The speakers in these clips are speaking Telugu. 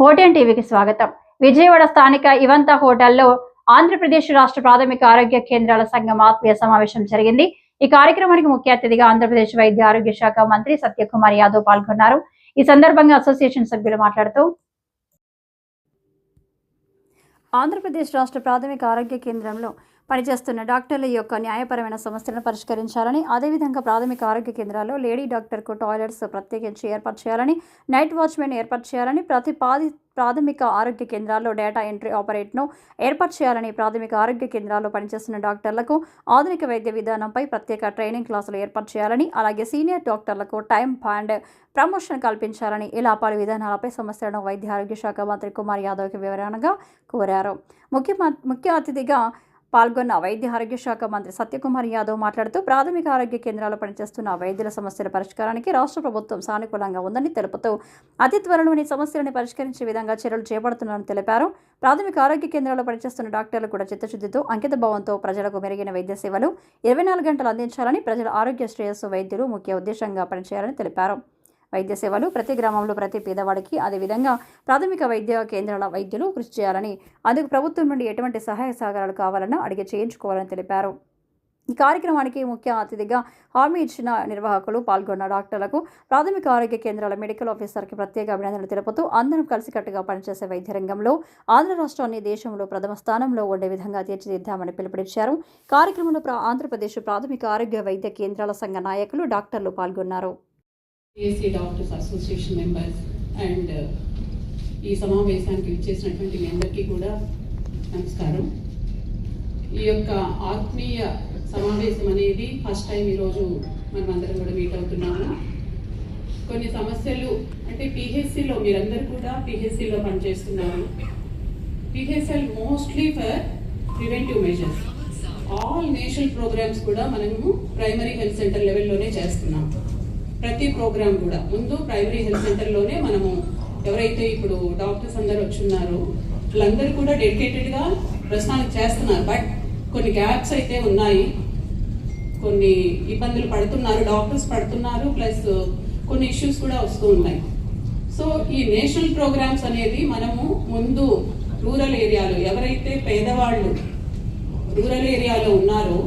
ఓటీఎన్ టీవీకి స్వాగతం. విజయవాడ స్థానిక ఇవంత హోటల్లో ఆంధ్రప్రదేశ్ రాష్ట్ర ప్రాథమిక ఆరోగ్య కేంద్రాల సంఘం ఆత్మీయ సమావేశం జరిగింది. ఈ కార్యక్రమానికి ముఖ్య అతిథిగా ఆంధ్రప్రదేశ్ వైద్య ఆరోగ్య శాఖ మంత్రి సత్యకుమార్ యాదవ్ పాల్గొన్నారు. ఈ సందర్భంగా అసోసియేషన్ సభ్యులు మాట్లాడుతూ ఆంధ్రప్రదేశ్ రాష్ట్ర ప్రాథమిక ఆరోగ్య కేంద్రంలో పనిచేస్తున్న డాక్టర్ల యొక్క న్యాయపరమైన సమస్యలను పరిష్కరించాలని అదేవిధంగా ప్రాథమిక ఆరోగ్య కేంద్రాల్లో లేడీ డాక్టర్కు టాయిలెట్స్ ప్రత్యేకించి ఏర్పాటు చేయాలని నైట్ వాచ్మెన్ ఏర్పాటు చేయాలని ప్రతిపాది ప్రాథమిక ఆరోగ్య కేంద్రాల్లో డేటా ఎంట్రీ ఆపరేట్ను ఏర్పాటు చేయాలని ప్రాథమిక ఆరోగ్య కేంద్రాల్లో పనిచేస్తున్న డాక్టర్లకు ఆధునిక వైద్య విధానంపై ప్రత్యేక ట్రైనింగ్ క్లాసులు ఏర్పాటు చేయాలని అలాగే సీనియర్ డాక్టర్లకు టైం అండ్ ప్రమోషన్ కల్పించాలని ఇలా పలు విధానాలపై సమస్యలను వైద్య ఆరోగ్య శాఖ మంత్రి కుమార్ యాదవ్కి వివరణగా కోరారు. ముఖ్య ముఖ్య అతిథిగా పాల్గొన్న వైద్య ఆరోగ్య శాఖ మంత్రి సత్యకుమార్ యాదవ్ మాట్లాడుతూ ప్రాథమిక ఆరోగ్య కేంద్రాల్లో పనిచేస్తున్న వైద్యుల సమస్యల పరిష్కారానికి రాష్ట్ర ప్రభుత్వం సానుకూలంగా ఉందని తెలుపుతూ అతి త్వరలోని సమస్యలను పరిష్కరించే విధంగా చర్యలు చేపడుతున్నారని తెలిపారు. ప్రాథమిక ఆరోగ్య కేంద్రాల్లో పనిచేస్తున్న డాక్టర్లు కూడా చిత్తశుద్ధితో అంకిత భావంతో ప్రజలకు మెరుగైన వైద్య సేవలు ఇరవై నాలుగు గంటలు అందించాలని ప్రజల ఆరోగ్య శ్రేయస్సు వైద్యులు ముఖ్య ఉద్దేశంగా పనిచేయాలని తెలిపారు. వైద్య సేవలు ప్రతి గ్రామంలో ప్రతి పేదవాడికి అదేవిధంగా ప్రాథమిక వైద్య కేంద్రాల వైద్యులు కృషి చేయాలని అందుకు ప్రభుత్వం నుండి ఎటువంటి సహాయ సహకారాలు కావాలన్నా అడిగి చేయించుకోవాలని తెలిపారు. ఈ కార్యక్రమానికి ముఖ్య అతిథిగా హామీ ఇచ్చిన నిర్వాహకులు పాల్గొన్న డాక్టర్లకు ప్రాథమిక ఆరోగ్య కేంద్రాల మెడికల్ ఆఫీసర్కి ప్రత్యేక అభినందనలు తెలుపుతూ అందరం కలిసికట్టుగా పనిచేసే వైద్య రంగంలో ఆంధ్ర రాష్ట్రాన్ని దేశంలో ప్రథమ స్థానంలో ఉండే విధంగా తీర్చిదిద్దామని పిలుపునిచ్చారు. కార్యక్రమంలో ఆంధ్రప్రదేశ్ ప్రాథమిక ఆరోగ్య వైద్య కేంద్రాల సంఘ నాయకులు డాక్టర్లు పాల్గొన్నారు. AC doctors association members and ఈ సమావేశానికి ఇచ్చేసినటువంటి మీ అందరికీ కూడా నమస్కారం. ఈ యొక్క ఆత్మీయ సమావేశం అనేది ఫస్ట్ టైం ఈరోజు మనం అందరం కూడా మీట్ అవుతున్నాము. కొన్ని సమస్యలు అంటే పిహెచ్సిలో మీరందరూ కూడా పిహెచ్సిలో పనిచేస్తున్నారు. PHL mostly for preventive measures all national programmes కూడా మనము ప్రైమరీ హెల్త్ సెంటర్ లెవెల్లోనే చేస్తున్నాము. ప్రతి ప్రోగ్రామ్ కూడా. ముందు ప్రైమరీ హెల్త్ సెంటర్లోనే మనము ఎవరైతే ఇప్పుడు డాక్టర్స్ అందరు వచ్చున్నారో వాళ్ళందరూ కూడా డెడికేటెడ్గా ప్రశ్నలు చేస్తున్నారు. బట్ కొన్ని గ్యాప్స్ అయితే ఉన్నాయి. కొన్ని ఇబ్బందులు పడుతున్నారు డాక్టర్స్ పడుతున్నారు ప్లస్ కొన్ని ఇష్యూస్ కూడా వస్తూ ఉన్నాయి. సో ఈ నేషనల్ ప్రోగ్రామ్స్ అనేది మనము ముందు రూరల్ ఏరియాలో ఎవరైతే పేదవాళ్ళు రూరల్ ఏరియాలో ఉన్నారో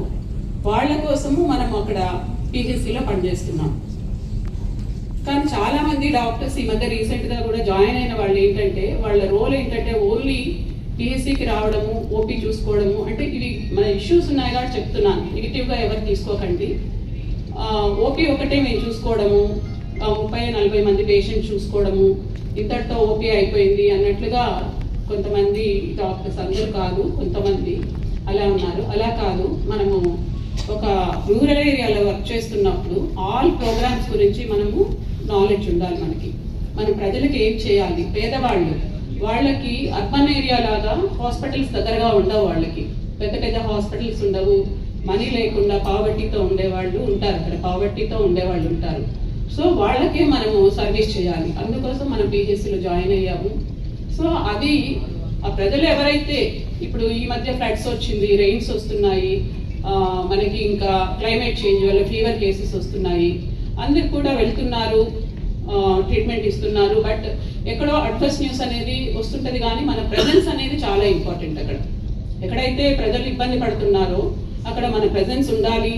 వాళ్ళ కోసము మనం అక్కడ పిహెచ్సిలో పనిచేస్తున్నాం. కానీ చాలా మంది డాక్టర్స్ ఈ మధ్య రీసెంట్గా కూడా జాయిన్ అయిన వాళ్ళు ఏంటంటే వాళ్ళ రోల్ ఏంటంటే ఓన్లీ పిహెచ్సికి రావడము ఓపీ చూసుకోవడము అంటే ఇవి మన ఇష్యూస్ ఉన్నాయి కాబట్టి చెప్తున్నాను. నెగిటివ్గా ఎవరు తీసుకోకండి. ఓపీ ఒకటే మేము చూసుకోవడము ముప్పై నలభై మంది పేషెంట్ చూసుకోవడము ఇంతటితో ఓపీ అయిపోయింది అన్నట్లుగా కొంతమంది డాక్టర్స్ అందరూ కాదు కొంతమంది అలా ఉన్నారు. అలా కాదు మనము ఒక రూరల్ ఏరియాలో వర్క్ చేస్తున్నప్పుడు ఆల్ ప్రోగ్రామ్స్ గురించి మనము నాలెడ్జ్ ఉండాలి మనకి. మన ప్రజలకు ఏం చేయాలి? పేదవాళ్ళు. వాళ్ళకి అర్బన్ ఏరియా లాగా హాస్పిటల్స్ దగ్గరగా ఉండవు వాళ్ళకి. పెద్ద పెద్ద హాస్పిటల్స్ ఉండవు. మనీ లేకుండా పావర్టీతో ఉండేవాళ్ళు ఉంటారు అక్కడ. పావర్టీతో ఉండేవాళ్ళు ఉంటారు. సో వాళ్ళకే మనము సర్వీస్ చేయాలి. అందుకోసం మనం పిహెచ్సిలో జాయిన్ అయ్యాము. సో అది ఆ ప్రజలు ఎవరైతే ఇప్పుడు ఈ మధ్య ఫ్లడ్స్ వచ్చింది రెయిన్స్ వస్తున్నాయి మనకి ఇంకా క్లైమేట్ చేంజ్ వల్ల ఫీవర్ కేసెస్ వస్తున్నాయి. అందరు కూడా వెళ్తున్నారు ట్రీట్మెంట్ ఇస్తున్నారు. బట్ ఎక్కడో అడ్వర్స్ న్యూస్ అనేది వస్తుంటది కానీ మన ప్రెజెన్స్ అనేది చాలా ఇంపార్టెంట్ అక్కడ. ఎక్కడైతే ప్రజలు ఇబ్బంది పడుతున్నారో అక్కడ మన ప్రజెన్స్ ఉండాలి.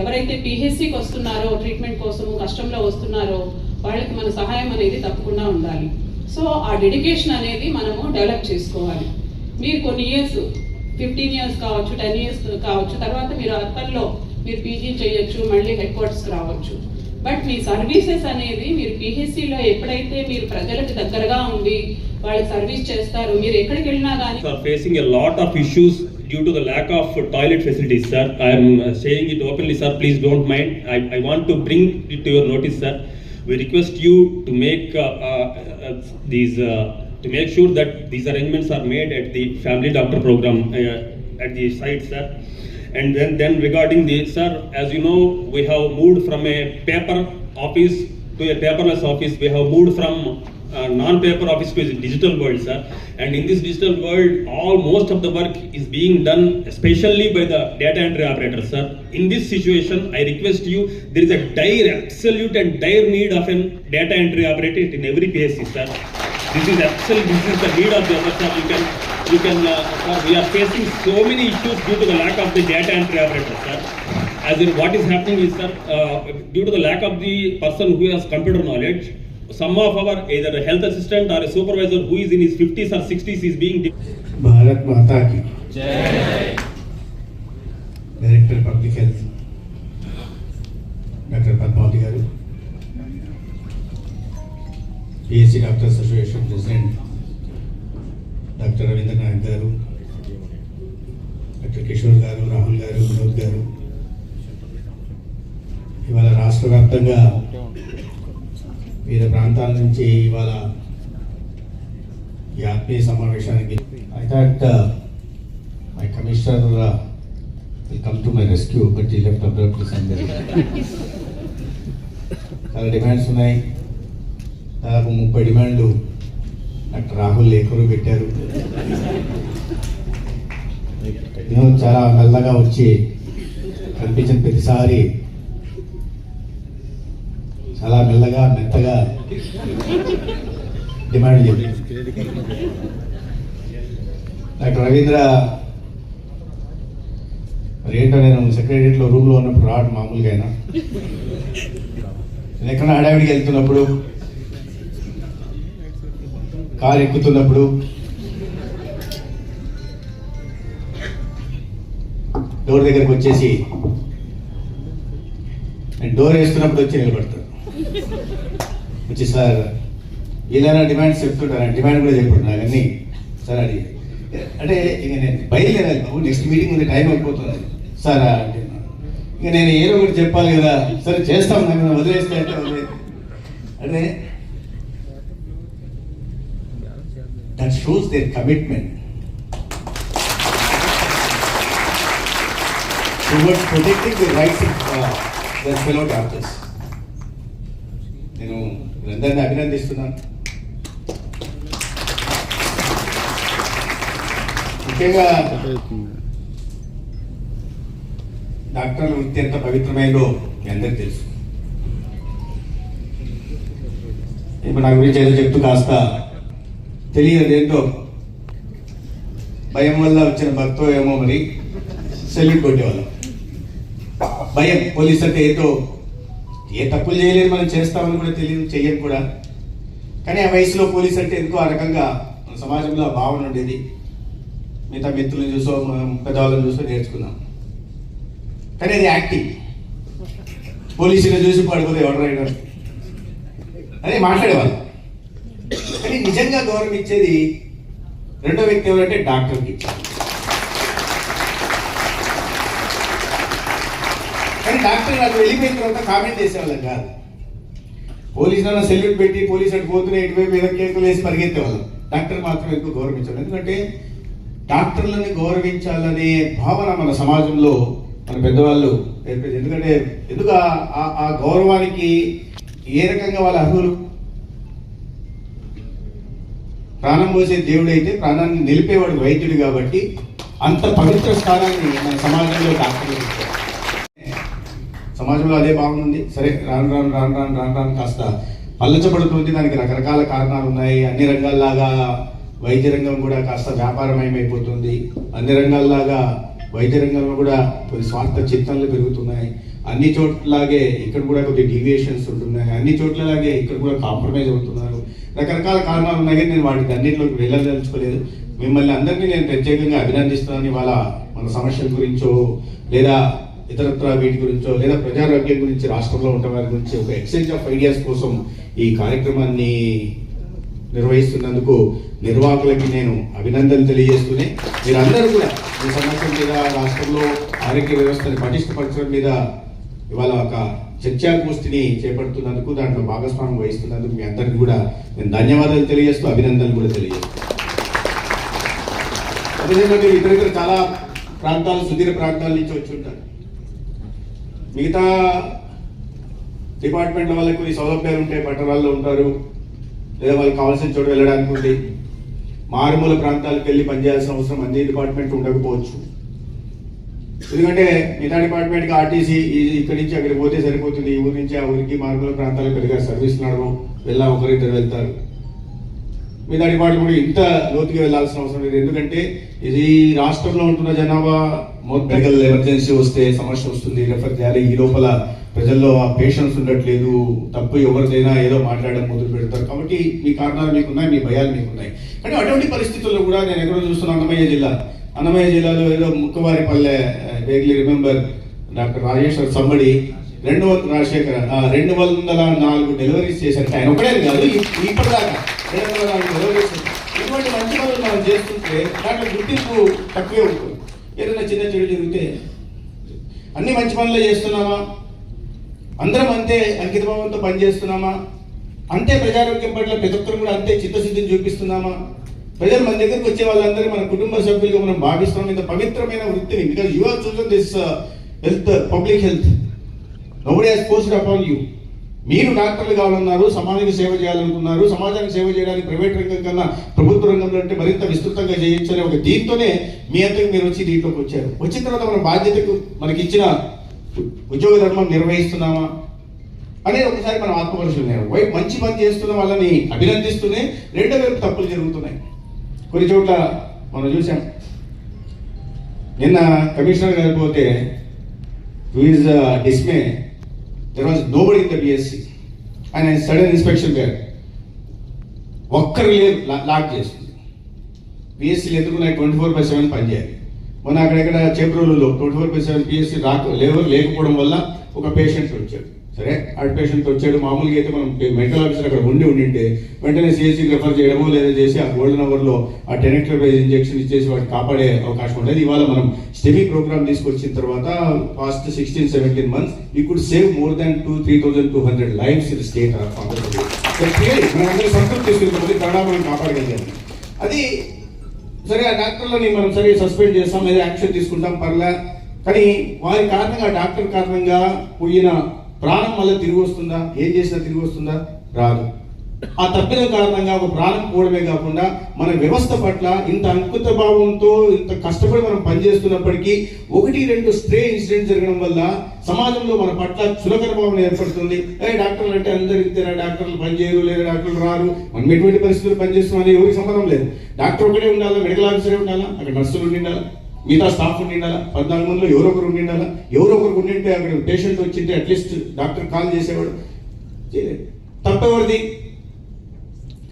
ఎవరైతే పిహెచ్సికి వస్తున్నారో ట్రీట్మెంట్ కోసము కష్టంలో వస్తున్నారో వాళ్ళకి మన సహాయం అనేది తప్పకుండా ఉండాలి. సో ఆ డెడికేషన్ అనేది మనము డెవలప్ చేసుకోవాలి. మీరు కొన్ని ఇయర్స్ ఫిఫ్టీన్ ఇయర్స్ కావచ్చు టెన్ ఇయర్స్ కావచ్చు తర్వాత మీరు అర్బన్లో మీరు పీజీ చేయొచ్చు మళ్ళీ హెడ్ క్వార్టర్స్కి రావచ్చు బట్ మీ సర్వీసెస్ అనేది మీరు పిహెచ్సిలో ఎప్పుడైతే మీరు ప్రజలకు దగ్గరగా ఉండి వాళ్ళు సర్వీస్ చేస్తారు మీరు ఎక్కడికి వెళ్ళినా కానీ sir facing a lot of issues due to the lack of toilet facilities sir I'm saying it openly sir please don't mind I I want to bring it your notice sir we request you to make these to make sure that these arrangements are made at the family doctor program uh, at the site, sir. And then, then regarding the sir, as you know, we have moved from a paper office to a paperless office. We have moved from uh, non-paper office to digital world, sir. And in this digital world, all most of the work is being done especially by the data entry operators, sir. In this situation, I request you, there is a dire, absolute and dire need of a data entry operator in every PSC, sir. This is absolute, this is the need of the MSR. You can, you can, uh, we are facing so many issues due to the lack of the data and operator, sir. As in what is happening is, sir, uh, due to the lack of the person who has computer knowledge, some of our either a health assistant or a supervisor who is in his 50s or 60s is being... Bharat Mata Ki. Director Public Health. Dr. Padmavati Garu. PSC doctors association president doctor Ravindra Nayak గారు డాక్టర్ కిషోర్ గారు రాహుల్ గారు వినోద్ గారు. ఇవాళ రాష్ట్ర వ్యాప్తంగా వివిధ ప్రాంతాల నుంచి ఇవాళ ఈ ఆత్మీయ సమావేశానికి I thought my commissioner will come to my rescue but ఈ లెఫ్ట్ అబ్రప్ట్లీ చాలా డిమాండ్స్ ఉన్నాయి. దాదాపు ముప్పై డిమాండ్లు డాక్టర్ రాహుల్ లేఖరు పెట్టారు. నేను చాలా మెల్లగా వచ్చి కనిపించిన ప్రతిసారి చాలా మెల్లగా మెత్తగా డిమాండ్ డాక్టర్ రవీంద్ర మరి ఏంటో నేను సెక్రటరియట్లో రూమ్లో ఉన్నప్పుడు రావడం మామూలుగా అయినా నేను ఎక్కడ హడావిడికి వెళ్తున్నప్పుడు కారు ఎక్కుతున్నప్పుడు డోర్ దగ్గరకు వచ్చేసి నేను డోర్ వేస్తున్నప్పుడు వచ్చి నిలబడతాను. వచ్చి సార్ ఏదైనా డిమాండ్స్ చెప్తుంటారు? డిమాండ్ కూడా చెప్పుకుంటున్నాను నాకు అన్నీ సార్ అడిగి అంటే ఇక నేను బయలుదేరాలి బాబు నెక్స్ట్ మీటింగ్ ఉంది టైం అయిపోతుంది. సార్ అంటే ఇక నేను ఏదో ఒకటి చెప్పాలి కదా సరే చేస్తాం నేను వదిలేస్తే అంటే అంటే అంటే that shows their commitment towards protecting the rights of their fellow doctors నేను వీళ్ళందరినీ అభినందిస్తున్నాను. ముఖ్యంగా డాక్టర్ల వృత్తి ఎంత పవిత్రమైందో మీ అందరికి తెలుసు. ఇప్పుడు నా గురించి ఏదో చెప్తూ కాస్త తెలియదు ఏంటో భయం వల్ల వచ్చిన భక్తో ఏమో మరి సెల్యూట్ కొట్టేవాళ్ళం. భయం పోలీస్ అంటే ఏంటో ఏ తప్పులు చేయలేదు మనం చేస్తామని కూడా తెలియదు చెయ్యం కూడా. కానీ ఆ వయసులో పోలీస్ అంటే ఎందుకో ఆ రకంగా మన సమాజంలో ఆ భావన ఉండేది. మిగతా మిత్రులను చూసో మనం పెద్దవాళ్ళని చూసో నేర్చుకున్నాం. కానీ అది యాక్టింగ్. పోలీసులు చూసి పడిపోతే ఎవరు అదే మాట్లాడేవాళ్ళు. కానీ నిజంగా గౌరవం ఇచ్చేది రెండో వ్యక్తి ఎవరంటే డాక్టర్కి కానీ డాక్టర్ నాకు వెళ్ళిపోయిన తర్వాత కామెంట్ చేసేవాళ్ళం కాదు. పోలీసు సెల్యూట్ పెట్టి పోలీసు అటు పోతున్నా ఇటువైపు ఏదో కేకులు వేసి పరిగెత్తేవాళ్ళం. డాక్టర్ మాత్రం ఎక్కువ గౌరవించాలి ఎందుకంటే డాక్టర్లని గౌరవించాలనే భావన మన సమాజంలో మన పెద్దవాళ్ళు నేర్పేది ఎందుకంటే ఎందుకు ఆ- ఆ గౌరవానికి ఏ రకంగా వాళ్ళ అర్హులు? ప్రాణం పోసే దేవుడు అయితే ప్రాణాన్ని నిలిపేవాడు వైద్యుడు కాబట్టి అంత పవిత్ర స్థానాన్ని మన సమాజంలో డాక్టర్లు సమాజంలో అదే భావన ఉంది. సరే రాను రాను రాను రాను రాను రాను కాస్త పల్లచబడుతుంది. దానికి రకరకాల కారణాలు ఉన్నాయి. అన్ని రంగాల్లాగా వైద్య రంగం కూడా కాస్త వ్యాపారమయమైపోతుంది. అన్ని రంగాల్లాగా వైద్య రంగంలో కూడా కొన్ని స్వార్థ చిత్తాలు పెరుగుతున్నాయి. అన్ని చోట్లలాగే ఇక్కడ కూడా కొద్ది డీవియేషన్స్ ఉంటున్నాయి. అన్ని చోట్లలాగే ఇక్కడ కూడా కాంప్రమైజ్ అవుతున్నారు. రకరకాల కారణాలు ఉన్నాయి నేను వాటికి అన్నింటిలోకి వెళ్ళదలుచుకోలేదు. మిమ్మల్ని అందరినీ నేను ప్రత్యేకంగా అభినందిస్తున్నాను. ఇవాళ మన సమస్యల గురించో లేదా ఇతరత్ర వీటి గురించో లేదా ప్రజారోగ్యం గురించి రాష్ట్రంలో ఉన్న వారి గురించి ఒక ఎక్స్చేంజ్ ఆఫ్ ఐడియాస్ కోసం ఈ కార్యక్రమాన్ని నిర్వహిస్తున్నందుకు నిర్వాహకులకి నేను అభినందనలు తెలియజేస్తూనే మీరందరూ కూడా ఈ సమస్య మీద రాష్ట్రంలో ఆరోగ్య వ్యవస్థను పటిష్టపరచడం మీద ఇవాళ ఒక చర్చాగోష్ఠిని చేపడుతున్నందుకు దాంట్లో భాగస్వామ్యం వహిస్తున్నందుకు మీ అందరికీ కూడా నేను ధన్యవాదాలు తెలియజేస్తూ అభినందనలు కూడా తెలియజేస్తాను అదేవిధంగా మీరు ఇతర ఇతర చాలా ప్రాంతాలు సుదీర ప్రాంతాల నుంచి వచ్చి ఉంటారు. మిగతా డిపార్ట్మెంట్ వాళ్ళకి కొన్ని సౌలభ్యాలు ఉంటాయి పట్టణాల్లో ఉంటారు. లేదా వాళ్ళకి కావాల్సిన చోటు వెళ్ళడానికి ఉంది. మారుమూల ప్రాంతాలకు వెళ్ళి పనిచేయాల్సిన అవసరం అన్ని డిపార్ట్మెంట్ ఉండకపోవచ్చు. ఎందుకంటే మిగతా డిపార్ట్మెంట్కి ఆర్టీసీ ఇక్కడి నుంచి అక్కడికి పోతే సరిపోతుంది. ఈ ఊరి నుంచి ఆ ఊరికి మారుమూల ప్రాంతాలకు పెద్దగా సర్వీస్ నడవం వెళ్ళా ఒకరిద్దరు వెళ్తారు. మిగతా డిపార్ట్మెంట్ కూడా ఇంత లోతుగా వెళ్ళాల్సిన అవసరం లేదు. ఎందుకంటే ఇది రాష్ట్రంలో ఉంటున్న జనాభా మెడికల్ ఎమర్జెన్సీ వస్తే సమస్య వస్తుంది. రెఫర్ చేయాలి. ఈ లోపల ప్రజల్లో ఆ పేషెన్స్ ఉండట్లేదు. తప్పు ఎవరిదైనా ఏదో మాట్లాడడం మొదలు పెడతారు. కాబట్టి మీ కారణాలు మీకున్నాయి మీ భయాలు మీకున్నాయి. కానీ అటువంటి పరిస్థితుల్లో కూడా నేను ఎక్కడో చూస్తున్నా అన్నమయ్య జిల్లా. అన్నమయ్య జిల్లాలో ఏదో Mukkavaripalle vaguely remember doctor Rajeshwar somebody రెండు వందల రాజశేఖర్ రెండు వందల నాలుగు డెలివరీస్ చేశారు. ఆయన ఒకటే కాదు ఇప్పటిదాకా రెండు వందల నాలుగు డెలివరీస్ ఇటువంటి మంచి పనులు మనం చేస్తుంటే దాంట్లో గుర్తింపు తక్కువే ఉంటుంది. ఏదైనా చిన్న చెడు జరిగితే అన్ని మంచి పనులు చేస్తున్నామా? అందరం అంతే అంకితభావంతో పనిచేస్తున్నామా? అంతే ప్రజారోగ్యం పట్ల ప్రతి ఒక్కరు కూడా అంతే చిత్తశుద్ధిని చూపిస్తున్నామా? ప్రజలు మన దగ్గరకు వచ్చే వాళ్ళందరూ మన కుటుంబ సభ్యులుగా మనం భావిస్తున్నాం. ఇంత పవిత్రమైన వృత్తిని because you are chosen this health public health nobody has posted upon you మీరు డాక్టర్లు కావాలన్నారు సమాజానికి సేవ చేయాలనుకున్నారు సమాజానికి సేవ చేయడానికి ప్రైవేట్ రంగం కన్నా ప్రభుత్వ రంగంలో అంటే మరింత విస్తృతంగా చేయొచ్చనే ఒక దీంతోనే మీ అంతకు మీరు వచ్చి దీంట్లోకి వచ్చారు. వచ్చిన తర్వాత మన బాధ్యతకు మనకి ఇచ్చిన ఉద్యోగ ధర్మం నిర్వహిస్తున్నామా? అనేది ఒకసారి మనం ఆత్మపరిశీలన వైపు మంచి పని చేస్తున్న వాళ్ళని అభినందిస్తూనే రెండో వైపు తప్పులు జరుగుతున్నాయి. కొన్ని చోట్ల మనం చూసాం. నిన్న కమిషనర్ గారు పోతే is dismay there was no in the BSC ఆయన సడన్ ఇన్స్పెక్షన్ గారు ఒక్కరు లేరు లా- లాక్ చేస్తుంది పిఎస్సీలు ఎందుకున్నాయి ట్వంటీ ఫోర్ బై సెవెన్ పనిచేయాలి. మొన్న అక్కడెక్కడ చేబ్రోలులో twenty four by seven PSC రాక లేవర్ లేకపోవడం వల్ల ఒక పేషెంట్ వచ్చాడు. సరే? హార్ట్ పేషెంట్ వచ్చాడు. మామూలుగా అయితే మనం మెడికల్ ఆఫీసర్ అక్కడ ఉండి ఉండింటే వెంటనే సిఎస్సీకి రెఫర్ చేయడమో లేదా చేసి ఆ గోల్డెన్ అవర్లో ఆ టెనెక్టర్ ఇంజెక్షన్ ఇచ్చేసి వాటిని కాపాడే అవకాశం ఉండేది. ఇవాళ మనం స్టెమీ ప్రోగ్రామ్ తీసుకొచ్చిన తర్వాత past sixteen seventeen months we could save more than two three thousand two hundred lives in state of Andhra Pradesh సంతృప్తి తీసుకుంటుంది కరోనా మనం కాపాడగలిగాం. అది సరే ఆ డాక్టర్లని మనం సరే సస్పెండ్ చేస్తాం లేదా యాక్షన్ తీసుకుంటాం పర్లే. కానీ వారి కారణంగా డాక్టర్ కారణంగా పోయిన ప్రాణం మళ్ళీ తిరిగి వస్తుందా? ఏం చేసినా తిరిగి వస్తుందా? రాదు. ఆ తప్పిన కారణంగా ఒక ప్రాణం పోవడమే కాకుండా మన వ్యవస్థ పట్ల ఇంత అంకుత భావంతో ఇంత కష్టపడి మనం పనిచేస్తున్నప్పటికీ ఒకటి రెండు స్ట్రే ఇన్సిడెంట్ జరగడం వల్ల సమాజంలో మన పట్ల చులకన భావన ఏర్పడుతుంది. ఏ డాక్టర్లు అంటే అందరు ఇంతేనా డాక్టర్లు పనిచేయరు లేదా డాక్టర్లు రారు. మనం ఎటువంటి పరిస్థితులు పనిచేస్తున్నాం అని ఎవరికి సంబంధం లేదు. డాక్టర్ ఒకటే ఉండాలా? మెడికల్ ఆఫీసరే ఉండాలా? అక్కడ నర్సులు ఉండాలా? మిగతా స్టాఫ్ ఉండి ఉండాలా పద్నాలుగు మందిలో ఎవరో ఒకరు ఉండి ఉండాలా ఎవరో ఒకరు ఉండింటే అక్కడ పేషెంట్ వచ్చింటే అట్లీస్ట్ డాక్టర్ కాల్ చేసేవాడు. చేయలేదు. తప్పెవరిది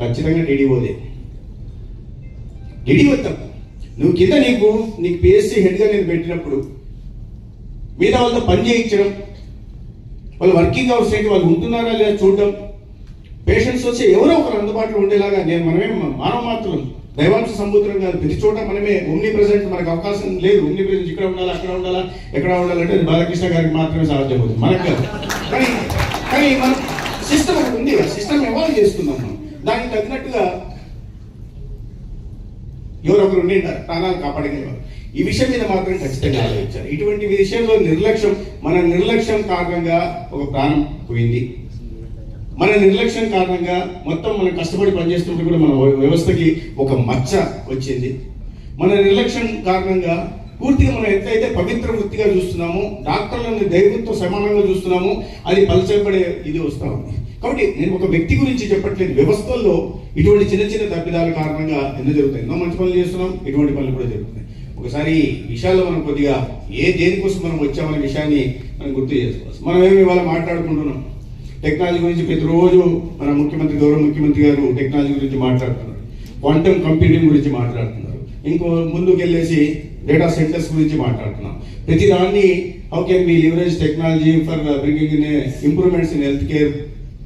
ఖచ్చితంగా డిడిఓదే డిడిఓ తప్ప. నువ్వు కింద నీకు నీకు పిఎస్సీ హెడ్గా నేను పెట్టినప్పుడు మిగతా వాళ్ళతో పని చేయించడం వాళ్ళు వర్కింగ్ అవర్స్ ఏంటి వాళ్ళు ఉంటున్నారా లేదా చూడడం. పేషెంట్స్ వచ్చి ఎవరో ఒకరు అందుబాటులో ఉండేలాగా నేను మనమే మానవ మాత్రం దైవాంశ సముద్రం కాదు. ప్రతి చోట మనమే ఉమ్ని ప్రజెంట్ మనకు అవకాశం లేదు. ఉమ్ని ప్రజెంట్ ఇక్కడ ఉండాలా అక్కడ ఉండాలా ఎక్కడ ఉండాలంటే బాలకృష్ణ గారికి మాత్రమే సాధ్యమవుతుంది. మనకు కాదు. కానీ కానీ మన సిస్టమ్ ఒకటి ఉంది. సిస్టమ్ ఎవాల్వ్ చేసుకుందాం మనం. దానికి తగినట్టుగా ఎవరో ఒకరు ప్రాణాలు కాపాడగలిగారు ఈ విషయం మీద మాత్రం ఖచ్చితంగా ఆలోచించారు ఇటువంటి విషయంలో నిర్లక్ష్యం మన నిర్లక్ష్యం కారణంగా ఒక ప్రాణం పోయింది. మన నిర్లక్ష్యం కారణంగా మొత్తం మనం కష్టపడి పనిచేస్తుంటే కూడా మన వ్యవస్థకి ఒక మచ్చ వచ్చింది. మన నిర్లక్ష్యం కారణంగా పూర్తిగా మనం ఎంతైతే పవిత్ర వృత్తిగా చూస్తున్నామో డాక్టర్లను దైవంతో సమానంగా చూస్తున్నామో అది పలచబడే ఇది వస్తూ ఉంది. కాబట్టి నేను ఒక వ్యక్తి గురించి చెప్పట్లేదు. వ్యవస్థల్లో ఇటువంటి చిన్న చిన్న తప్పిదాల కారణంగా ఎన్నో జరుగుతాయి. ఎన్నో మంచి పనులు చేస్తున్నాం ఇటువంటి పనులు కూడా జరుగుతున్నాయి. ఒకసారి విషయాల్లో మనం కొద్దిగా ఏ దేనికోసం మనం వచ్చామనే విషయాన్ని మనం గుర్తు చేసుకోవచ్చు మనం ఏమి ఇవాళ మాట్లాడుకుంటున్నాం? టెక్నాలజీ గురించి ప్రతిరోజు మన ముఖ్యమంత్రి గౌరవ ముఖ్యమంత్రి గారు టెక్నాలజీ గురించి మాట్లాడుతున్నారు. క్వాంటమ్ కంప్యూటింగ్ గురించి మాట్లాడుతున్నారు. ఇంకో ముందుకు వెళ్ళేసి డేటా సెంటర్స్ గురించి మాట్లాడుతున్నాం. ప్రతి దాన్ని how can be leverage technology for bringing in improvements in health care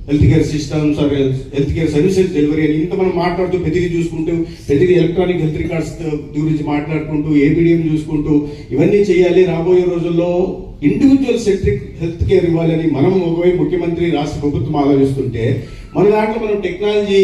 health care systems or health care services delivery అని ఇంత మనం మాట్లాడుతూ ప్రతిదీ చూసుకుంటూ ప్రతిదీ ఎలక్ట్రానిక్ హెల్త్ రికార్డ్స్ గురించి మాట్లాడుకుంటూ ఏబిడిఎం చూసుకుంటూ ఇవన్నీ చేయాలి రాబోయే రోజుల్లో ఇండివిజువల్ సెంట్రిక్ హెల్త్ కేర్ ఇవ్వాలని మనం ఒకవైపు ముఖ్యమంత్రి రాష్ట్ర ప్రభుత్వం ఆలోచిస్తుంటే మన దాంట్లో మనం టెక్నాలజీ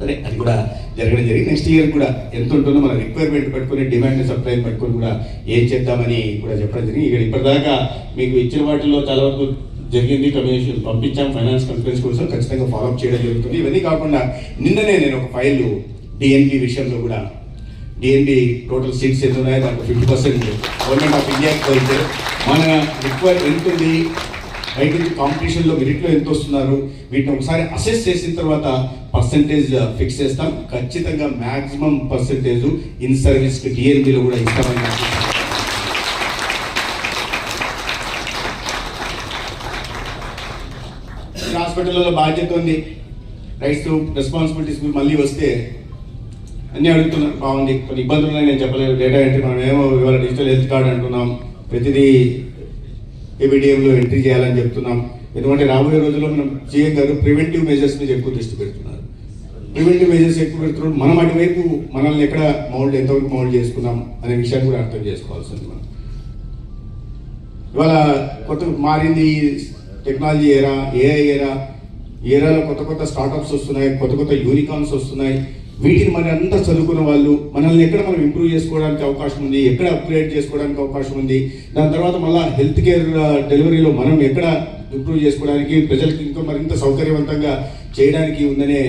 సరే అది కూడా జరగడం జరిగింది. నెక్స్ట్ ఇయర్ కూడా ఎంత ఉంటుందో మన రిక్వైర్మెంట్ పట్టుకొని డిమాండ్ సప్లై పట్టుకొని కూడా ఏం చేద్దామని కూడా చెప్పడం జరిగింది. ఇక్కడ ఇప్పటిదాకా మీకు ఇచ్చిన వాటిలో చాలా వరకు జరిగింది కమిషన్ పంపించాం ఫైనాన్స్ కాన్ఫరెన్స్ కోసం ఖచ్చితంగా ఫాలోఅప్ చేయడం జరుగుతుంది. ఇవన్నీ కాకుండా నిన్ననే నేను ఒక ఫైల్ డిఎన్బి విషయంలో కూడా డిఎన్బి టోటల్ సీట్స్ ఎంత ఉన్నాయో దాంట్లో ఫిఫ్టీ పర్సెంట్ గవర్నమెంట్ ఆఫ్ ఇండియాకి పోయితే మన రిక్వైర్ ఎంత ఉంది? బయట నుంచి కాంపిటీషన్లో మెరిట్లో ఎంత వస్తున్నారు? వీటిని ఒకసారి అసెస్ చేసిన తర్వాత పర్సంటేజ్ ఫిక్స్ uh, చేస్తాం. ఖచ్చితంగా మ్యాక్సిమం పర్సంటేజ్ ఇన్ సర్వీస్ డిఎన్బిలో కూడా ఇస్తామని హాస్పిటల్లో బాధ్యత ఉంది. రైట్స్ రెస్పాన్సిబిలిటీస్ మళ్ళీ వస్తే అన్నీ అడుగుతున్నారు. బాగుంది. కొన్ని ఇబ్బందులు ఉన్నాయి. నేను చెప్పలేదు. డేటా ఎంట్రీ మనం ఏమో ఇవాళ డిజిటల్ హెల్త్ కార్డ్ అంటున్నాం. ప్రతిదీ ఏబిడిఎంలో ఎంట్రీ చేయాలని చెప్తున్నాం. ఎందుకంటే రాబోయే రోజుల్లో మనం సీఎం గారు ప్రివెంటివ్ మెజర్స్ మీద ఎక్కువ దృష్టి పెడుతున్నారు. ప్రివెంటివ్ మెజర్స్ ఎక్కువ పెడుతున్నారు. మనం అటువైపు మనల్ని ఎక్కడ మౌల్డ్ ఎంతవరకు మౌల్డ్ చేసుకున్నాం అనే విషయాన్ని కూడా అర్థం చేసుకోవాల్సి ఉంది మనం. ఇవాళ కొత్త మారింది టెక్నాలజీ ఏరా ఏఐ ఏరా. ఏరాలో కొత్త కొత్త స్టార్టప్స్ వస్తున్నాయి. కొత్త కొత్త యూనికాన్స్ వస్తున్నాయి. వీటిని మన అంతా చదువుకున్న వాళ్ళు మనల్ని ఎక్కడ మనం ఇంప్రూవ్ చేసుకోవడానికి అవకాశం ఉంది ఎక్కడ అప్గ్రేడ్ చేసుకోవడానికి అవకాశం ఉంది దాని తర్వాత మళ్ళీ హెల్త్ కేర్ డెలివరీలో మనం ఎక్కడ ఇంప్రూవ్ చేసుకోవడానికి ప్రజలకు ఇంకా మరింత సౌకర్యవంతంగా చేయడానికి ఉందనే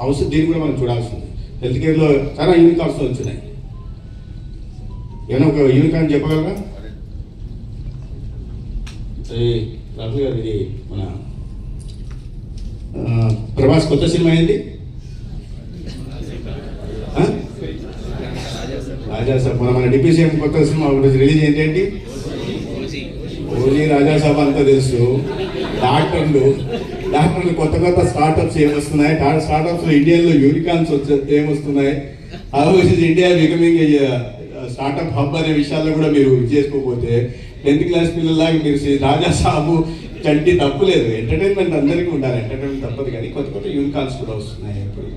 అవసరం దీన్ని కూడా మనం చూడాల్సి ఉంది. హెల్త్ కేర్లో చాలా యూనికార్న్స్ వచ్చినాయి. ఏమైనా ఒక యూనికార్న్ చెప్పగలరా? రాహుల్ గారు ఇది మన ప్రభాస్ కొత్త సినిమా ఏంటి ఆ? రాజా మన మన డిప్యూటీ సీఎం కొత్త సినిమా ఒకటి రిలీజ్ ఏంటండి ఓన్లీ రాజా అంతా తెలుసు. డాక్టర్లు డాక్టర్లు కొత్త కొత్త స్టార్టప్స్ ఏమొస్తున్నాయి? స్టార్టప్స్ ఇండియాలో యూనికాన్స్ వచ్చే ఏమొస్తున్నాయి? How is India becoming startup hub అనే విషయాల్లో కూడా మీరు చేసుకోకపోతే టెన్త్ క్లాస్ పిల్లల్లాగా మీరు రాజా సాబు చంటి తప్పులేదు ఎంటర్టైన్మెంట్ అందరికీ ఉండాలి. ఎంటర్టైన్మెంట్ తప్పదు కానీ కొత్త కొత్త యూనికాన్స్ కూడా వస్తున్నాయి ఇప్పుడు.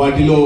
వాటిలో